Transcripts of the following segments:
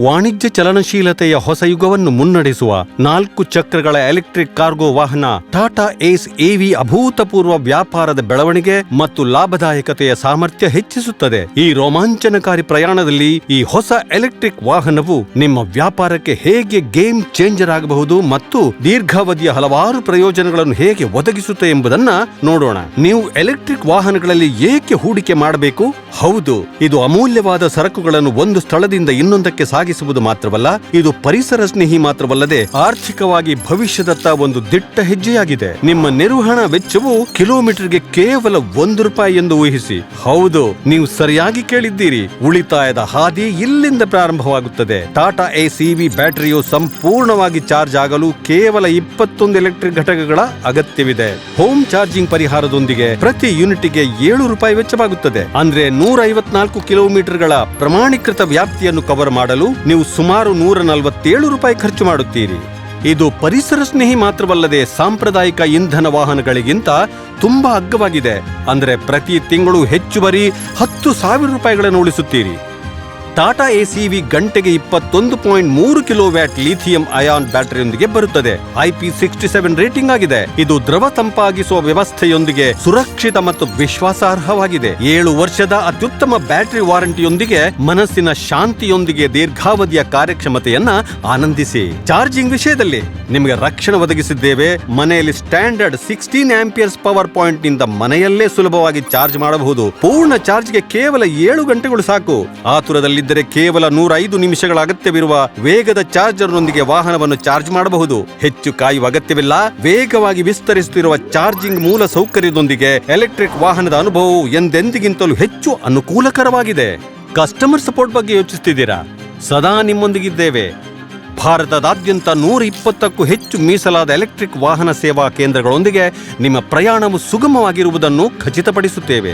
ವಾಣಿಜ್ಯ ಚಲನಶೀಲತೆಯ ಹೊಸ ಯುಗವನ್ನು ಮುನ್ನಡೆಸುವ ನಾಲ್ಕು ಚಕ್ರಗಳ ಎಲೆಕ್ಟ್ರಿಕ್ ಕಾರ್ಗೋ ವಾಹನ ಟಾಟಾ ಏಸ್ ಎವಿ ಅಭೂತಪೂರ್ವ ವ್ಯಾಪಾರದ ಬೆಳವಣಿಗೆ ಮತ್ತು ಲಾಭದಾಯಕತೆಯ ಸಾಮರ್ಥ್ಯ ಹೆಚ್ಚಿಸುತ್ತದೆ. ಈ ರೋಮಾಂಚನಕಾರಿ ಪ್ರಯಾಣದಲ್ಲಿ ಈ ಹೊಸ ಎಲೆಕ್ಟ್ರಿಕ್ ವಾಹನವು ನಿಮ್ಮ ವ್ಯಾಪಾರಕ್ಕೆ ಹೇಗೆ ಗೇಮ್ ಚೇಂಜರ್ ಆಗಬಹುದು ಮತ್ತು ದೀರ್ಘಾವಧಿಯ ಹಲವಾರು ಪ್ರಯೋಜನಗಳನ್ನು ಹೇಗೆ ಒದಗಿಸುತ್ತೆ ಎಂಬುದನ್ನ ನೋಡೋಣ. ನೀವು ಎಲೆಕ್ಟ್ರಿಕ್ ವಾಹನಗಳಲ್ಲಿ ಏಕೆ ಹೂಡಿಕೆ ಮಾಡಬೇಕು? ಹೌದು, ಇದು ಅಮೂಲ್ಯವಾದ ಸರಕುಗಳನ್ನು ಒಂದು ಸ್ಥಳದಿಂದ ಇನ್ನೊಂದಕ್ಕೆ ಸಾಗಿಸುವುದು ಮಾತ್ರವಲ್ಲ, ಇದು ಪರಿಸರ ಸ್ನೇಹಿ ಮಾತ್ರವಲ್ಲದೆ ಆರ್ಥಿಕವಾಗಿ ಭವಿಷ್ಯದತ್ತ ಒಂದು ದಿಟ್ಟ ಹೆಜ್ಜೆಯಾಗಿದೆ. ನಿಮ್ಮ ನಿರ್ವಹಣಾ ವೆಚ್ಚವು ಕಿಲೋಮೀಟರ್ಗೆ ಕೇವಲ ಒಂದು ರೂಪಾಯಿ ಎಂದು ಊಹಿಸಿ. ಹೌದು, ನೀವು ಸರಿಯಾಗಿ ಕೇಳಿದ್ದೀರಿ. ಉಳಿತಾಯದ ಹಾದಿ ಇಲ್ಲಿಂದ ಪ್ರಾರಂಭವಾಗುತ್ತದೆ. ಟಾಟಾ ಎ ಸಿವಿ ಬ್ಯಾಟರಿಯು ಸಂಪೂರ್ಣವಾಗಿ ಚಾರ್ಜ್ ಆಗಲು ಕೇವಲ ಇಪ್ಪತ್ತೊಂದು ಎಲೆಕ್ಟ್ರಿಕ್ ಘಟಕಗಳ ಅಗತ್ಯವಿದೆ. ಹೋಮ್ ಚಾರ್ಜಿಂಗ್ ಪರಿಹಾರದೊಂದಿಗೆ ಪ್ರತಿ ಯೂನಿಟ್ಗೆ ಏಳು ರೂಪಾಯಿ ವೆಚ್ಚವಾಗುತ್ತದೆ. ಅಂದ್ರೆ ನೂರ ಐವತ್ನಾಲ್ಕು ಕಿಲೋಮೀಟರ್ಗಳ ಪ್ರಮಾಣೀಕೃತ ವ್ಯಾಪ್ತಿಯನ್ನು ಕವರ್ ಮಾಡಲು ನೀವು ಸುಮಾರು ನೂರ ನಲವತ್ತೇಳು ರೂಪಾಯಿ ಖರ್ಚು ಮಾಡುತ್ತೀರಿ. ಇದು ಪರಿಸರ ಸ್ನೇಹಿ ಮಾತ್ರವಲ್ಲದೆ ಸಾಂಪ್ರದಾಯಿಕ ಇಂಧನ ವಾಹನಗಳಿಗಿಂತ ತುಂಬಾ ಅಗ್ಗವಾಗಿದೆ. ಅಂದ್ರೆ ಪ್ರತಿ ತಿಂಗಳು ಹೆಚ್ಚುವರಿ ಹತ್ತು ಸಾವಿರ ರೂಪಾಯಿಗಳನ್ನು ಉಳಿಸುತ್ತೀರಿ. ಟಾಟಾ ಎಸಿವಿ ಗಂಟೆಗೆ ಇಪ್ಪತ್ತೊಂದು ಪಾಯಿಂಟ್ ಮೂರು ಕಿಲೋ ವ್ಯಾಟ್ ಲಿಥಿಯಂ ಅಯಾನ್ ಬ್ಯಾಟರಿಯೊಂದಿಗೆ ಬರುತ್ತದೆ. ಐಪಿ ಸಿಕ್ಸ್ಟಿ ಸೆವೆನ್ ರೇಟಿಂಗ್ ಆಗಿದೆ. ಇದು ದ್ರವ ತಂಪಾಗಿಸುವ ವ್ಯವಸ್ಥೆಯೊಂದಿಗೆ ಸುರಕ್ಷಿತ ಮತ್ತು ವಿಶ್ವಾಸಾರ್ಹವಾಗಿದೆ. ಏಳು ವರ್ಷದ ಅತ್ಯುತ್ತಮ ಬ್ಯಾಟರಿ ವಾರಂಟಿಯೊಂದಿಗೆ ಮನಸ್ಸಿನ ಶಾಂತಿಯೊಂದಿಗೆ ದೀರ್ಘಾವಧಿಯ ಕಾರ್ಯಕ್ಷಮತೆಯನ್ನ ಆನಂದಿಸಿ. ಚಾರ್ಜಿಂಗ್ ವಿಷಯದಲ್ಲಿ ನಿಮಗೆ ರಕ್ಷಣೆ ಒದಗಿಸಿದ್ದೇವೆ. ಮನೆಯಲ್ಲಿ ಸ್ಟ್ಯಾಂಡರ್ಡ್ ಸಿಕ್ಸ್ಟೀನ್ ಆಂಪಿಯರ್ಸ್ ಪವರ್ ಪಾಯಿಂಟ್ನಿಂದ ಮನೆಯಲ್ಲೇ ಸುಲಭವಾಗಿ ಚಾರ್ಜ್ ಮಾಡಬಹುದು. ಪೂರ್ಣ ಚಾರ್ಜ್ಗೆ ಕೇವಲ ಏಳು ಗಂಟೆಗಳು ಸಾಕು. ಆತುರದಲ್ಲಿದ್ದರೆ ಕೇವಲ ನೂರ ಐದು ನಿಮಿಷಗಳ ಅಗತ್ಯವಿರುವ ವೇಗದ ಚಾರ್ಜರ್ನೊಂದಿಗೆ ವಾಹನವನ್ನು ಚಾರ್ಜ್ ಮಾಡಬಹುದು. ಹೆಚ್ಚು ಕಾಯುವ ಅಗತ್ಯವಿಲ್ಲ. ವೇಗವಾಗಿ ವಿಸ್ತರಿಸುತ್ತಿರುವ ಚಾರ್ಜಿಂಗ್ ಮೂಲ ಸೌಕರ್ಯದೊಂದಿಗೆ ಎಲೆಕ್ಟ್ರಿಕ್ ವಾಹನದ ಅನುಭವವು ಎಂದೆಂದಿಗಿಂತಲೂ ಹೆಚ್ಚು ಅನುಕೂಲಕರವಾಗಿದೆ. ಕಸ್ಟಮರ್ ಸಪೋರ್ಟ್ ಬಗ್ಗೆ ಯೋಚಿಸುತ್ತಿದ್ದೀರಾ ಸದಾ ನಿಮ್ಮೊಂದಿಗಿದ್ದೇವೆ. ಭಾರತದಾದ್ಯಂತ ನೂರ ಇಪ್ಪತ್ತಕ್ಕೂ ಹೆಚ್ಚು ಮೀಸಲಾದ ಎಲೆಕ್ಟ್ರಿಕ್ ವಾಹನ ಸೇವಾ ಕೇಂದ್ರಗಳೊಂದಿಗೆ ನಿಮ್ಮ ಪ್ರಯಾಣವು ಸುಗಮವಾಗಿರುವುದನ್ನು ಖಚಿತಪಡಿಸುತ್ತೇವೆ.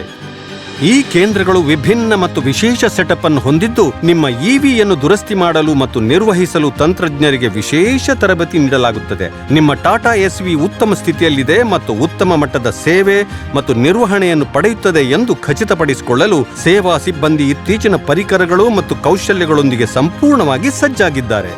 ಈ ಕೇಂದ್ರಗಳು ವಿಭಿನ್ನ ಮತ್ತು ವಿಶೇಷ ಸೆಟಪ್ ಅನ್ನು ಹೊಂದಿದ್ದು ನಿಮ್ಮ ಇವಿಯನ್ನು ದುರಸ್ತಿ ಮಾಡಲು ಮತ್ತು ನಿರ್ವಹಿಸಲು ತಂತ್ರಜ್ಞರಿಗೆ ವಿಶೇಷ ತರಬೇತಿ ನೀಡಲಾಗುತ್ತದೆ. ನಿಮ್ಮ ಟಾಟಾ ಎಸ್ವಿ ಉತ್ತಮ ಸ್ಥಿತಿಯಲ್ಲಿದೆ ಮತ್ತು ಉತ್ತಮ ಮಟ್ಟದ ಸೇವೆ ಮತ್ತು ನಿರ್ವಹಣೆಯನ್ನು ಪಡೆಯುತ್ತದೆ ಎಂದು ಖಚಿತಪಡಿಸಿಕೊಳ್ಳಲು ಸೇವಾ ಸಿಬ್ಬಂದಿ ಇತ್ತೀಚಿನ ಪರಿಕರಗಳು ಮತ್ತು ಕೌಶಲ್ಯಗಳೊಂದಿಗೆ ಸಂಪೂರ್ಣವಾಗಿ ಸಜ್ಜಾಗಿದ್ದಾರೆ.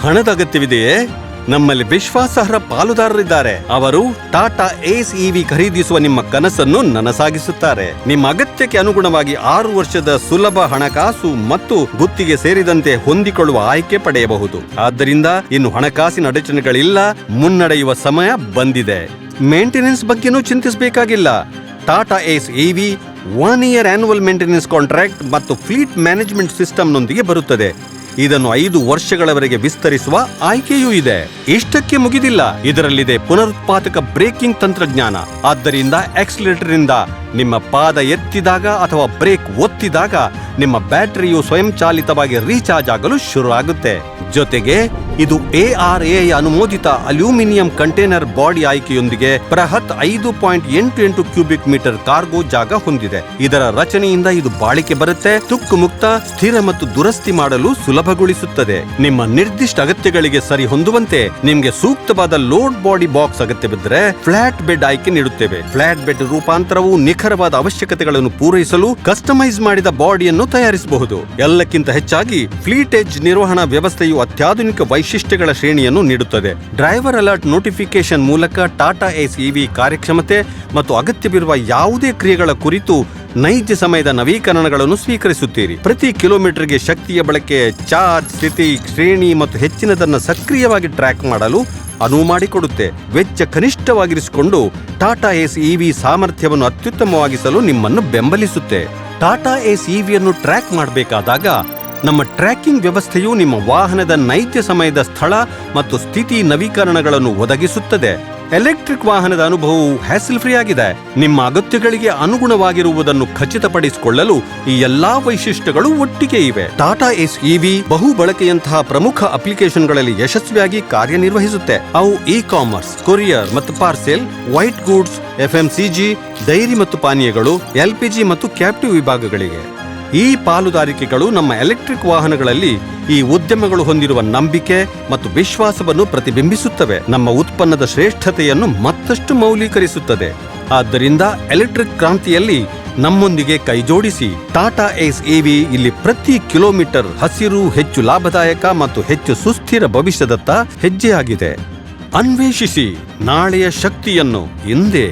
ಹಣದ ಅಗತ್ಯವಿದೆಯೇ? ನಮ್ಮಲ್ಲಿ ವಿಶ್ವಾಸಾರ್ಹ ಪಾಲುದಾರರಿದ್ದಾರೆ. ಅವರು ಟಾಟಾ ಏಸ್ ಇವಿ ಖರೀದಿಸುವ ನಿಮ್ಮ ಕನಸನ್ನು ನನಸಾಗಿಸುತ್ತಾರೆ. ನಿಮ್ಮ ಅಗತ್ಯಕ್ಕೆ ಅನುಗುಣವಾಗಿ ಆರು ವರ್ಷದ ಸುಲಭ ಹಣಕಾಸು ಮತ್ತು ಗುತ್ತಿಗೆ ಸೇರಿದಂತೆ ಹೊಂದಿಕೊಳ್ಳುವ ಆಯ್ಕೆ ಪಡೆಯಬಹುದು. ಆದ್ದರಿಂದ ಇನ್ನು ಹಣಕಾಸಿನ ಅಡಚಣೆಗಳಿಲ್ಲ, ಮುನ್ನಡೆಯುವ ಸಮಯ ಬಂದಿದೆ. ಮೇಂಟೆನೆನ್ಸ್ ಬಗ್ಗೆನೂ ಚಿಂತಿಸಬೇಕಾಗಿಲ್ಲ. Tata Ace EV one year annual maintenance contract ಮತ್ತು ಫ್ಲೀಟ್ ಮ್ಯಾನೇಜ್ಮೆಂಟ್ ಸಿಸ್ಟಮ್ನೊಂದಿಗೆ ಬರುತ್ತದೆ. ಇದನ್ನು ಐದು ವರ್ಷಗಳವರೆಗೆ ವಿಸ್ತರಿಸುವ ಆಯ್ಕೆಯೂ ಇದೆ. ಇಷ್ಟಕ್ಕೆ ಮುಗಿದಿಲ್ಲ. ಇದರಲ್ಲಿದೆ ಪುನರುತ್ಪಾದಕ ಬ್ರೇಕಿಂಗ್ ತಂತ್ರಜ್ಞಾನ. ಆದ್ದರಿಂದ ಆಕ್ಸಿಲೇಟರ್ ಇಂದ ನಿಮ್ಮ ಪಾದ ಎತ್ತಿದಾಗ ಅಥವಾ ಬ್ರೇಕ್ ಒತ್ತಿದಾಗ ನಿಮ್ಮ ಬ್ಯಾಟರಿಯು ಸ್ವಯಂಚಾಲಿತವಾಗಿ ರೀಚಾರ್ಜ್ ಆಗಲು ಶುರು ಆಗುತ್ತೆ ಜೊತೆಗೆ, ಇದು ಎಆರ್ಎ ಅನುಮೋದಿತ ಅಲ್ಯೂಮಿನಿಯಂ ಕಂಟೈನರ್ ಬಾಡಿ ಆಯ್ಕೆಯೊಂದಿಗೆ ಬೃಹತ್ ಐದು ಪಾಯಿಂಟ್ ಎಂಟು ಎಂಟು ಕ್ಯೂಬಿಕ್ ಮೀಟರ್ ಕಾರ್ಗೋ ಜಾಗ ಹೊಂದಿದೆ. ಇದರ ರಚನೆಯಿಂದ ಇದು ಬಾಳಿಕೆ ಬರುತ್ತೆ, ತುಕ್ಕು ಮುಕ್ತ, ಸ್ಥಿರ ಮತ್ತು ದುರಸ್ತಿ ಮಾಡಲು ಸುಲಭಗೊಳಿಸುತ್ತದೆ. ನಿಮ್ಮ ನಿರ್ದಿಷ್ಟ ಅಗತ್ಯಗಳಿಗೆ ಸರಿ ಹೊಂದುವಂತೆ ನಿಮ್ಗೆ ಸೂಕ್ತವಾದ ಲೋಡ್ ಬಾಡಿ ಬಾಕ್ಸ್ ಅಗತ್ಯವಿದ್ದರೆ ಫ್ಲಾಟ್ ಬೆಡ್ ಆಯ್ಕೆ ನೀಡುತ್ತೇವೆ. ಫ್ಲಾಟ್ ಬೆಡ್ ರೂಪಾಂತರವು ನಿಖರವಾದ ಅವಶ್ಯಕತೆಗಳನ್ನು ಪೂರೈಸಲು ಕಸ್ಟಮೈಸ್ ಮಾಡಿದ ಬಾಡಿಯನ್ನು ತಯಾರಿಸಬಹುದು. ಎಲ್ಲಕ್ಕಿಂತ ಹೆಚ್ಚಾಗಿ ಫ್ಲೀಟ್ ಎಜ್ ನಿರ್ವಹಣಾ ವ್ಯವಸ್ಥೆಯು ಅತ್ಯಾಧುನಿಕ ವೈಶಿಷ್ಟ್ಯಗಳ ಶ್ರೇಣಿಯನ್ನು ನೀಡುತ್ತದೆ. ಡ್ರೈವರ್ ಅಲರ್ಟ್ ನೋಟಿಫಿಕೇಶನ್ ಮೂಲಕ ಟಾಟಾ ಎಸ್ ಇವಿ ಕಾರ್ಯಕ್ಷಮತೆ ಮತ್ತು ಅಗತ್ಯವಿರುವ ಯಾವುದೇ ಕ್ರಿಯೆಗಳ ಕುರಿತು ನೈಜ ಸಮಯದ ನವೀಕರಣಗಳನ್ನು ಸ್ವೀಕರಿಸುತ್ತೀರಿ. ಪ್ರತಿ ಕಿಲೋಮೀಟರ್ಗೆ ಶಕ್ತಿಯ ಬಳಕೆ, ಚಾರ್ಜ್, ಸ್ಥಿತಿ, ಶ್ರೇಣಿ ಮತ್ತು ಹೆಚ್ಚಿನದನ್ನು ಸಕ್ರಿಯವಾಗಿ ಟ್ರ್ಯಾಕ್ ಮಾಡಲು ಅನುವು ಮಾಡಿಕೊಡುತ್ತೆ. ವೆಚ್ಚ ಕನಿಷ್ಠವಾಗಿರಿಸಿಕೊಂಡು ಟಾಟಾ ಎಸ್ ಇವಿ ಸಾಮರ್ಥ್ಯವನ್ನು ಅತ್ಯುತ್ತಮವಾಗಿಸಲು ನಿಮ್ಮನ್ನು ಬೆಂಬಲಿಸುತ್ತೆ. ಟಾಟಾ ಎಸ್ ಇವಿಯನ್ನು ಟ್ರ್ಯಾಕ್ ಮಾಡಬೇಕಾದಾಗ ನಮ್ಮ ಟ್ರ್ಯಾಕಿಂಗ್ ವ್ಯವಸ್ಥೆಯು ನಿಮ್ಮ ವಾಹನದ ನೈಜ ಸಮಯದ ಸ್ಥಳ ಮತ್ತು ಸ್ಥಿತಿ ನವೀಕರಣಗಳನ್ನು ಒದಗಿಸುತ್ತದೆ. ಎಲೆಕ್ಟ್ರಿಕ್ ವಾಹನದ ಅನುಭವವು ಹ್ಯಾಸಿಲ್ ಫ್ರೀ ಆಗಿದೆ ನಿಮ್ಮ ಅಗತ್ಯಗಳಿಗೆ ಅನುಗುಣವಾಗಿರುವುದನ್ನು ಖಚಿತಪಡಿಸಿಕೊಳ್ಳಲು ಈ ಎಲ್ಲಾ ವೈಶಿಷ್ಟ್ಯಗಳು ಒಟ್ಟಿಗೆ ಇವೆ. ಟಾಟಾ ಎಸ್ ಇವಿ ಬಹು ಬಳಕೆಯಂತಹ ಪ್ರಮುಖ ಅಪ್ಲಿಕೇಶನ್ಗಳಲ್ಲಿ ಯಶಸ್ವಿಯಾಗಿ ಕಾರ್ಯನಿರ್ವಹಿಸುತ್ತೆ. ಅವು ಇ ಕಾಮರ್ಸ್ ಕೊರಿಯರ್ ಮತ್ತು parcel, white goods FMCG dairy ಮತ್ತು ಪಾನೀಯಗಳು ಎಲ್ಪಿಜಿ ಮತ್ತು ಕ್ಯಾಪ್ಟಿವ್ ವಿಭಾಗಗಳಿಗೆ. ಈ ಪಾಲುದಾರಿಕೆಗಳು ನಮ್ಮ ಎಲೆಕ್ಟ್ರಿಕ್ ವಾಹನಗಳಲ್ಲಿ ಈ ಉದ್ಯಮಗಳು ಹೊಂದಿರುವ ನಂಬಿಕೆ ಮತ್ತು ವಿಶ್ವಾಸವನ್ನು ಪ್ರತಿಬಿಂಬಿಸುತ್ತವೆ. ನಮ್ಮ ಉತ್ಪನ್ನದ ಶ್ರೇಷ್ಠತೆಯನ್ನು ಮತ್ತಷ್ಟು ಮೌಲ್ಯೀಕರಿಸುತ್ತದೆ. ಆದ್ದರಿಂದ ಎಲೆಕ್ಟ್ರಿಕ್ ಕ್ರಾಂತಿಯಲ್ಲಿ ನಮ್ಮೊಂದಿಗೆ ಕೈಜೋಡಿಸಿ ಟಾಟಾ ಏಸ್ ಎವಿ ಇಲ್ಲಿ ಪ್ರತಿ ಕಿಲೋಮೀಟರ್ ಹಸಿರು, ಹೆಚ್ಚು ಲಾಭದಾಯಕ ಮತ್ತು ಹೆಚ್ಚು ಸುಸ್ಥಿರ ಭವಿಷ್ಯದತ್ತ ಹೆಜ್ಜೆಯಾಗಿದೆ. ಅನ್ವೇಷಿಸಿ ನಾಳೆಯ ಶಕ್ತಿಯನ್ನು ಇಂದೇ